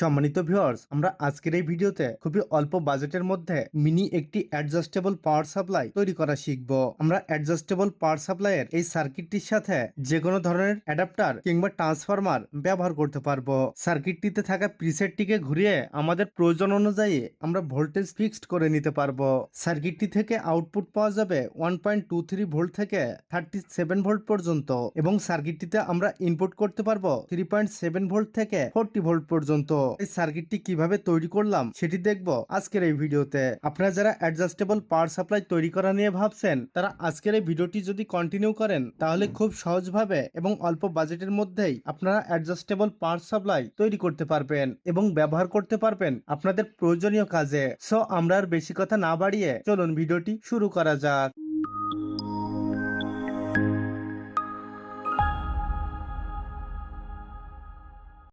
সম্মানিত ভিউয়ার্স আমরা আজকের এই ভিডিওতে খুবই অল্প বাজেটের মধ্যে মিনি একটি অ্যাডজাস্টেবল পাওয়ার সাপ্লাই তৈরি করা শিখব। আমরা অ্যাডজাস্টেবল পাওয়ার সাপ্লাইয়ের এই সার্কিটটির সাথে যে কোনো ধরনের অ্যাডাপ্টার কিংবা ট্রান্সফরমার ব্যবহার করতে পারব। সার্কিটটিতে থাকা প্রিসেটটিকে ঘুরিয়ে আমাদের প্রয়োজন অনুযায়ী আমরা ভোল্টেজ ফিক্সড করে নিতে পারব। সার্কিটটি থেকে আউটপুট পাওয়া যাবে one point two three volt থেকে থার্টি সেভেন ভোল্ট পর্যন্ত এবং সার্কিটটিতে আমরা ইনপুট করতে পারব থ্রি পয়েন্ট সেভেন ভোল্ট থেকে ফোরটি ভোল্ট পর্যন্ত। এই সার্কিটটি কীভাবে তৈরি করলাম সেটি দেখব আজকের এই ভিডিওতে। আপনারা যারা অ্যাডজাস্টেবল পাওয়ার সাপ্লাই তৈরি করা নিয়ে ভাবছেন, তারা আজকের এই ভিডিওটি যদি কন্টিনিউ করেন, তাহলে খুব সহজভাবে এবং অল্প বাজেটের মধ্যেই আপনারা অ্যাডজাস্টেবল পাওয়ার সাপ্লাই তৈরি করতে পারবেন এবং ব্যবহার করতে পারবেন আপনাদের প্রয়োজনীয় কাজে। সো আমরা আর বেশি কথা না বাড়িয়ে চলুন ভিডিওটি শুরু করা যাক।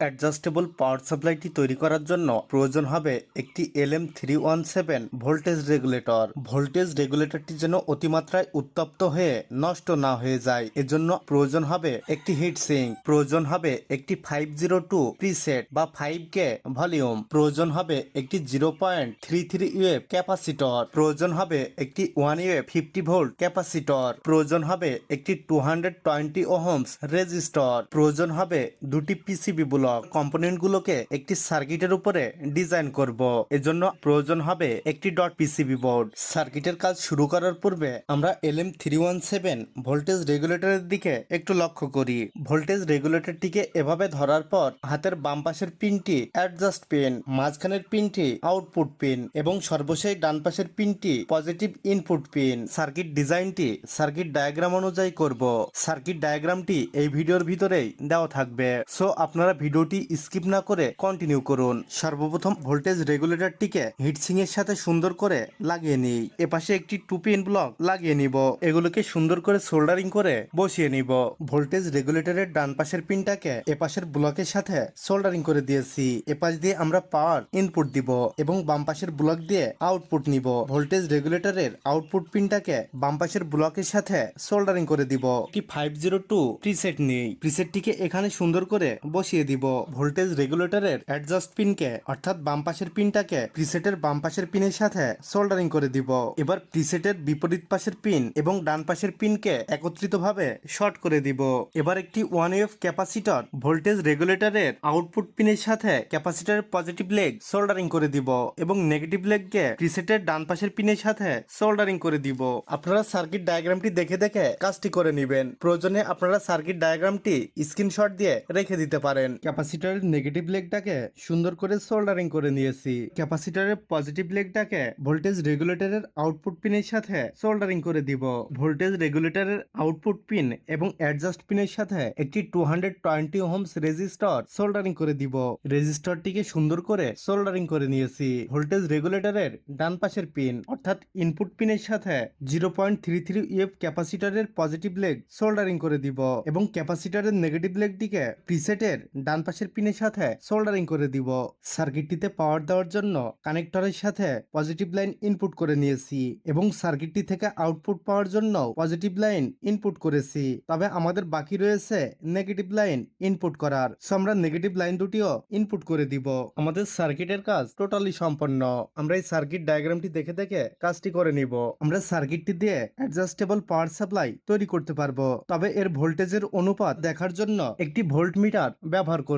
অ্যাডজাস্টেবল পাওয়ার সাপ্লাইটি তৈরি করার জন্য প্রয়োজন হবে একটি L M three one seven voltage regulator voltage রেগুলেটরটি যেন অতিমাত্রায় উত্তপ্ত হয়ে নষ্ট না হয়ে যায়। এজন্য প্রয়োজন হবে একটি হিট সিঙ্ক প্রয়োজন হবে একটি ফাইভ জিরো টু প্রিসেট বা ফাইভ কে ভলিউম প্রয়োজন হবে একটি zero point three three UF capacitor প্রয়োজন হবে একটি one UF fifty volt capacitor প্রয়োজন হবে একটি two hundred twenty ohms resistor প্রয়োজন হবে দুটি পিসিবি ব্লক কম্পোনেন্ট গুলোকে একটি সার্কিটের উপরে ডিজাইন করব। এজন্য প্রয়োজন হবে একটি ডট পিসিবি বোর্ড। সার্কিটের কাজ শুরু করার পূর্বে আমরা L M three one seven voltage রেগুলেটরের দিকে একটু লক্ষ্য করি। ভোল্টেজ রেগুলেটরটিকে এভাবে ধরার পর হাতের বাম পাশের পিনটি অ্যাডজাস্ট পিন, মাঝখানের পিনটি আউটপুট পিন এবং সর্বশেষ ডান পাশের পিনটি পজিটিভ ইনপুট পিন। সার্কিট ডিজাইনটি সার্কিট ডায়াগ্রাম অনুযায়ী করব। সার্কিট ডায়াগ্রামটি এই ভিডিওর ভিতরেই দেওয়া থাকবে। সো, আপনারা ভিডিওটি স্কিপ না করে কন্টিনিউ করুন। সর্বপ্রথম ভোল্টেজ রেগুলেটরটিকে হিটসিং এর সাথে সুন্দর করে লাগিয়ে নিই। এপাশে একটি টু পিন ব্লক লাগিয়ে নিব। এগুলোকে সুন্দর করে সোল্ডারিং করে বসিয়ে নিব। ভোল্টেজ রেগুলেটরের ডান পাশের পিনটাকে এপাশের ব্লকের সাথে সোল্ডারিং করে দিয়েছি। এপাশ দিয়ে আমরা পাওয়ার ইনপুট দিব এবং বাম পাশের ব্লক দিয়ে আউটপুট নিব। ভোল্টেজ রেগুলেটরের আউটপুট পিনটাকে বাম পাশের ব্লকের সাথে সোল্ডারিং করে দিব। কি ফাইভ জিরো টু প্রিসেট নেই। প্রিসেটটিকে এখানে সুন্দর করে বসিয়ে দিব। ভোল্টেজ রেগুলেটরের অ্যাডজাস্ট পিনকে অর্থাৎ বাম পাশের পিনটাকে প্রিসেটের বাম পাশের পিনের সাথে সোল্ডারিং করে দিব। এবার প্রিসেটের বিপরীত পাশের পিন এবং ডান পাশের পিনকে একত্রিতভাবে শর্ট করে দিব। এবার একটি ওয়ান এফ ক্যাপাসিটর ভোল্টেজ রেগুলেটরের আউটপুট পিনের সাথে ক্যাপাসিটরের পজিটিভ লেগ সোল্ডারিং করে দিব এবং নেগেটিভ লেগকে প্রিসেটের ডান পাশের পিনের সাথে সোল্ডারিং করে দিব। আপনারা সার্কিট ডায়াগ্রামটি দেখে দেখে কাজটি করে নেবেন। প্রয়োজনে আপনারা সার্কিট ডায়াগ্রামটি স্ক্রিনশট দিয়ে রেখে দিতে পারেন। ক্যাপাসিটরের নেগেটিভ লেগটাকে সুন্দর করে সোল্ডারিং করে নিয়েছি। ক্যাপাসিটরের পজিটিভ লেগটাকে ভোল্টেজ রেগুলেটরের আউটপুট পিনের সাথে সোল্ডারিং করে দিব। ভোল্টেজ রেগুলেটরের আউটপুট পিন এবং অ্যাডজাস্ট পিনের সাথে একটি two hundred twenty ohms resistor soldering করে দিব। রেজিস্টরটিকে সুন্দর করে সোল্ডারিং করে নিয়েছি। ভোল্টেজ রেগুলেটরের ডান পাশের পিন অর্থাৎ ইনপুট পিনের সাথে zero point three three EF ক্যাপাসিটরের পজিটিভ লেগ সোল্ডারিং করে দিব। এবং ক্যাপাসিটরের নেগেটিভ লেগটিকে প্রিসেটের ডান পাশের পিনের সাথে সোল্ডারিং করে দিব। সার্কিটটিতে পাওয়ার দেওয়ার জন্য কানেক্টরের সাথে পজিটিভ লাইন ইনপুট করে নিয়েছি এবং সার্কিটটি থেকে আউটপুট পাওয়ার জন্য পজিটিভ লাইন ইনপুট করেছি। তবে আমাদের বাকি রয়েছে নেগেটিভ লাইন ইনপুট করার। সো আমরা নেগেটিভ লাইন দুটিও ইনপুট করে দিব। আমাদের সার্কিটের কাজ টোটালি সম্পন্ন। আমরা এই সার্কিট ডায়াগ্রামটি দেখে দেখে কাজটি করে নিব। আমরা সার্কিটটি দিয়ে অ্যাডজাস্টেবল পাওয়ার সাপ্লাই তৈরি করতে পারব। তবে এর ভোল্টেজের অনুপাত দেখার জন্য একটি ভোল্ট মিটার ব্যবহার করব।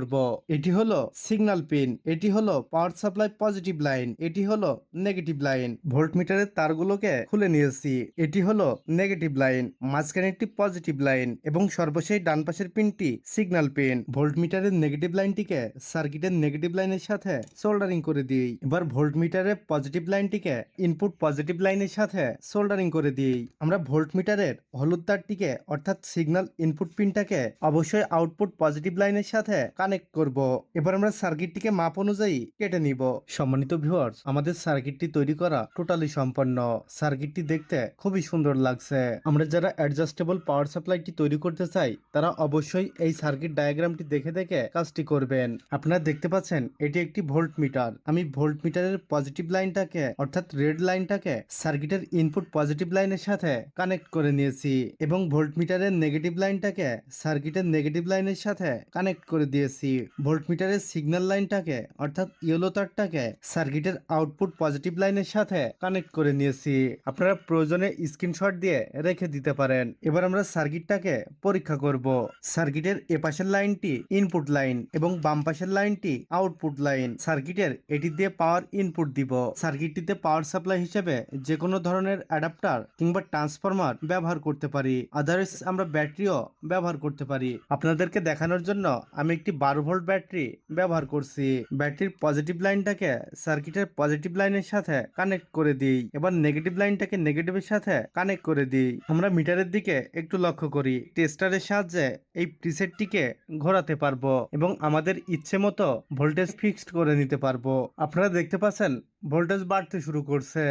এটি হলো সিগন্যাল পিন এটি হলো পাওয়ার সাপ্লাই পজিটিভ লাইন এটি হলো নেগেটিভ লাইন ভোল্ট মিটারের তারগুলোকে খুলে নিয়েছি, এটি হলো নেগেটিভ লাইন মাঝখানে একটি পজিটিভ লাইন এবং সর্বশেষ ডান পাশের পিনটি সিগন্যাল পিন ভোল্ট মিটারের নেগেটিভ লাইনটিকে সার্কিটের নেগেটিভ লাইনের সাথে সোল্ডারিং করে দিই। এবার ভোল্ট মিটারের পজিটিভ লাইনটিকে ইনপুট পজিটিভ লাইনের সাথে সোল্ডারিং করে দিই। আমরা ভোল্ট মিটারের হলুদ তারটিকে, অর্থাৎ সিগন্যাল ইনপুট পিনটাকে অবশ্যই আউটপুট পজিটিভ লাইনের সাথে কানেক্ট করব। এবার আমরা সার্কিটটিকে মাপ অনুযায়ী কেটে নিব। সম্মানিত ভিউয়ার্স আমাদের সার্কিটটি তৈরি করা টোটালি সম্পন্ন। সার্কিটটি দেখতে খুবই সুন্দর লাগছে। আমরা যারা অ্যাডজাস্টেবল পাওয়ার সাপ্লাইটি তৈরি করতে চাই, তারা অবশ্যই এই সার্কিট ডায়াগ্রামটি দেখে দেখে কাজটি করবেন। আপনারা দেখতে পাচ্ছেন, এটি একটি ভোল্ট মিটার আমি ভোল্ট মিটারের পজিটিভ লাইনটাকে অর্থাৎ রেড লাইনটাকে সার্কিটের ইনপুট পজিটিভ লাইনের সাথে কানেক্ট করে নিয়েছি এবং ভোল্ট মিটারের নেগেটিভ লাইনটাকে সার্কিটের নেগেটিভ লাইনের সাথে কানেক্ট করে দিয়েছি। নিয়েছি ভোল্টমিটারের সিগন্যাল লাইনটাকে অর্থাৎ ইয়েলো তারটাকে সার্কিটের আউটপুট পজিটিভ লাইনের সাথে কানেক্ট করে নিয়েছি। আপনারা প্রয়োজনে স্ক্রিনশট দিয়ে রেখে দিতে পারেন। এবার আমরা সার্কিটটাকে পরীক্ষা করব। সার্কিটের এপাশের লাইনটি ইনপুট লাইন এবং বাম পাশের লাইনটি আউটপুট লাইন সার্কিটের এটি দিয়ে পাওয়ার ইনপুট দিব। সার্কিটটিতে পাওয়ার সাপ্লাই হিসেবে যে কোনো ধরনের অ্যাডাপ্টার কিংবা ট্রান্সফরমার ব্যবহার করতে পারি। আদারওয়াইজ আমরা ব্যাটারিও ব্যবহার করতে পারি। আপনাদেরকে দেখানোর জন্য আমি একটি বারো ভোল্ট ব্যাটারি ব্যবহার করছি। ব্যাটারির পজিটিভ লাইনটাকে সার্কিটের পজিটিভ লাইনের সাথে কানেক্ট করে দিই। এবার নেগেটিভ লাইনটাকে নেগেটিভের সাথে কানেক্ট করে দিই। আমরা মিটারের দিকে একটু লক্ষ্য করি। টেস্টারের সাহায্যে এই প্রিসেটটিকে ঘোরাতে পারব এবং আমাদের ইচ্ছে মতো ভোল্টেজ ফিক্সড করে নিতে পারব। আপনারা দেখতে পাচ্ছেন ভোল্টেজ বাড়তে শুরু করছে।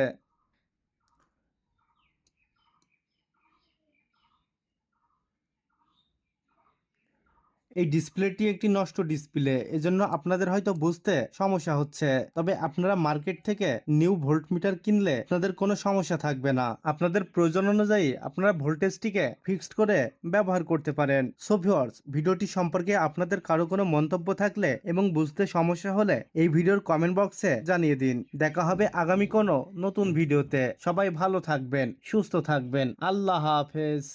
এই ডিসপ্লেটি একটি নষ্ট ডিসপ্লে। এজন্য আপনাদের হয়তো বুঝতে সমস্যা হচ্ছে। তবে আপনারা মার্কেট থেকে নিউ ভোল্ট মিটার কিনলে আপনাদের কোনো সমস্যা থাকবে না। আপনাদের প্রয়োজন অনুযায়ী আপনারা ভোল্টেজটিকে ফিক্সড করে ব্যবহার করতে পারেন। সো ভিউয়ার্স ভিডিওটি সম্পর্কে আপনাদের কারও কোনো মন্তব্য থাকলে এবং বুঝতে সমস্যা হলে এই ভিডিওর কমেন্ট বক্সে জানিয়ে দিন। দেখা হবে আগামী কোনো নতুন ভিডিওতে। সবাই ভালো থাকবেন, সুস্থ থাকবেন। আল্লাহ হাফেজ।